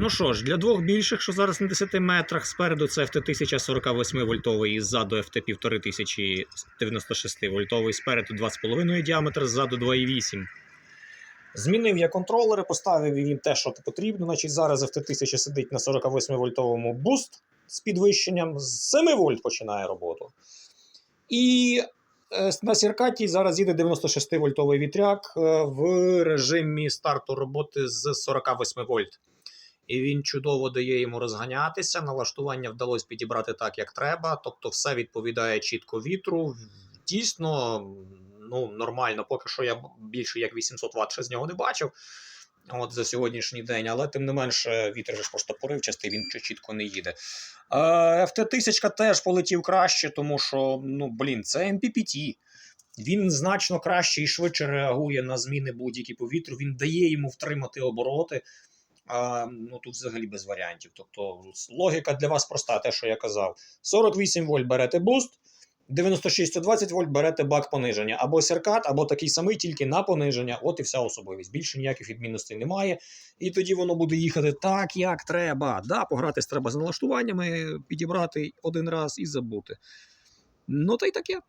Ну що ж, для двох більших, що зараз на 10 метрах, спереду це FT 1048 вольтовий, і ззаду FT 1596 вольтовий, спереду 2,5 діаметр, ззаду 2,8. Змінив я контролери, поставив їм те, що потрібно. Значить, зараз FT 1000 сидить на 48 вольтовому буст з підвищенням, з 7 вольт починає роботу. І е, на Сіркаті зараз їде 96 вольтовий вітряк е, в режимі старту роботи з 48 вольт. І він чудово дає йому розганятися. Налаштування вдалося підібрати так, як треба. Тобто, все відповідає чітко вітру. Дійсно, ну, нормально. Поки що я більше як 800 Вт ще з нього не бачив. От за сьогоднішній день, але тим не менше, вітер же ж просто поривчастий, він чітко не їде. Е, FT1000 теж полетів краще, тому що, ну, блін, це MPPT. Він значно краще і швидше реагує на зміни будь-які по вітру. Він дає йому втримати обороти. Ну тут взагалі без варіантів. Тобто логіка для вас проста, те, що я казав. 48 вольт берете буст, 96-120 вольт берете бак пониження. Або серкат, або такий самий, тільки на пониження. От і вся особливість. Більше ніяких відмінностей немає. І тоді воно буде їхати так, як треба. Да, погратись треба з налаштуваннями, підібрати один раз і забути. Ну та й таке.